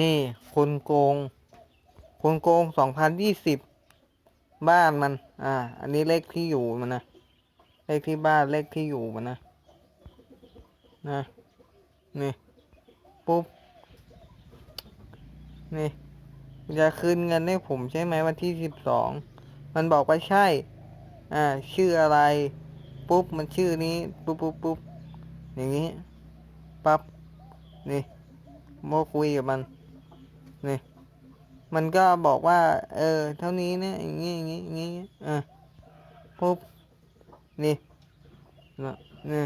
นี่ คนโกง คนโกงสองพันยี่สิบบ้านมัน อ่า อันนี้เลขที่อยู่มันนะ เลขที่บ้านเลขที่อยู่มันนะ นะ นี่ ปุ๊บ นี่ จะคืนเงินให้ผมใช่ไหมวันที่สิบสอง มันบอกว่าใช่ อ่า ชื่ออะไร ปุ๊บ มันชื่อนี้ ปุ๊บปุ๊บปุ๊บอย่างนี้ ปั๊บ นี่ โมคุยกับมันนี่มันก็บอกว่า เออ เท่านี้นะอย่างงี้อย่างงี้อย่างงี้อะปุ๊บนี่นะนี่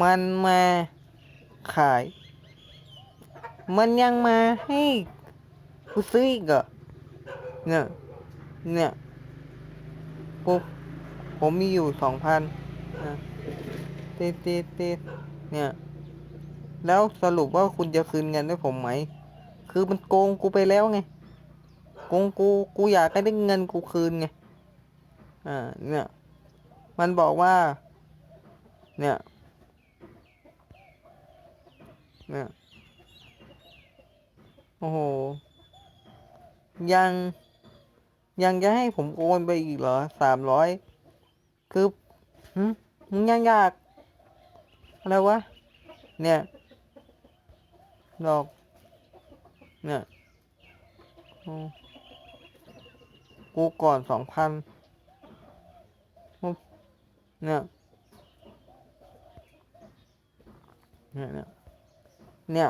มันมาขาย มันยังมาให้กูซื้ออีกเหรอเนี่ยเนี่ยปุ๊บผมมีอยู่สองพันนะติดติดติดเนี่ย แล้วสรุปว่าคุณจะคืนเงินให้ผมไหม คือมันโกงกูไปแล้วไง โกงกู กูอยากให้ได้เงินกูคืนไง อ่า เนี่ย มันบอกว่า เนี่ย เนี่ย โอ้โห ยัง ยังจะให้ผมโอนไปอีกเหรอ สามร้อย คือมึงยังอยาก อะไรวะ เนี่ย ดอก เนี่ยกูก่อนสองพันเนี่ยเนี่ยเนี่ยเนี่ย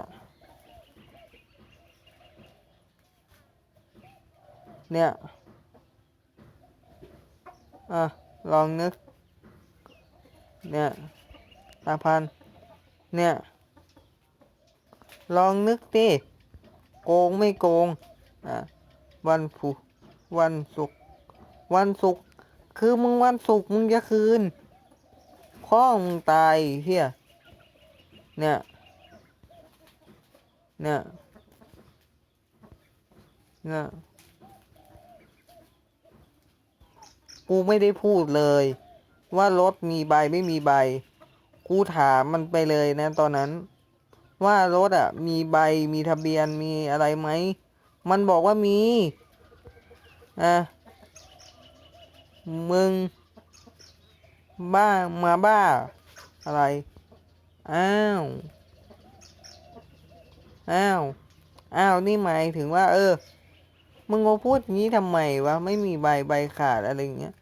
เนี่ยอะ ลองนึก เนี่ยตาพัน เนี่ย ลองนึกดิโกงไม่โกงอะวันพุวันศุกร์วันศุกร์คือมึงวันศุกร์มึงจะคืนพ่อมึงตายเฮียเนี่ยเนี่ยเนี่ยกูไม่ได้พูดเลย ว่ารถมีใบไม่มีใบ กูถามมันไปเลยนะตอนนั้น ว่ารถอะ มีใบมีทะเบียนมีอะไรไหม มันบอกว่ามี อะ มึง บ้ามาบ้า อะไร อ้าว อ้าว อ้าว นี่หมายถึงว่า เออ มึงมาพูดงี้ทำไมวะ ไม่มีใบใบขาดอะไรอย่างเงี้ย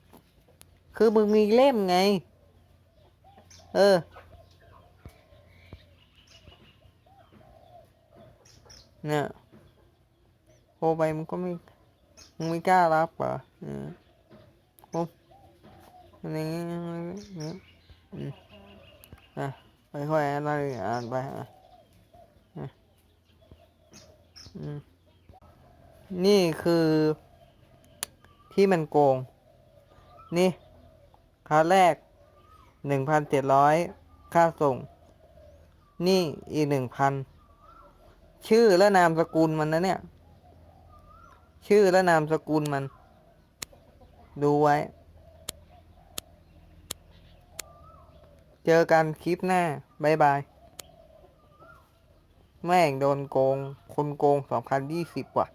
คือมึงมีเล่มไง เออ เนี่ยโทรไปมึงก็ไม่มึงไม่กล้ารับเหรอเออโอ้อะไรเงี้ยเนี่ยอืมอะไปค่อยๆอะไรอ่านไปอะอืมนี่คือที่มันโกง นี่ค่าแรกหนึ่งพันเจ็ดร้อยค่าส่ง นี่อีกหนึ่งพัน ชื่อและนามสกุลมันนะเนี่ย ชื่อและนามสกุลมัน ดูไว้ เจอกันคลิปหน้าบายบาย แม่งโดนโกง คนโกงสองพันยี่สิบว่ะ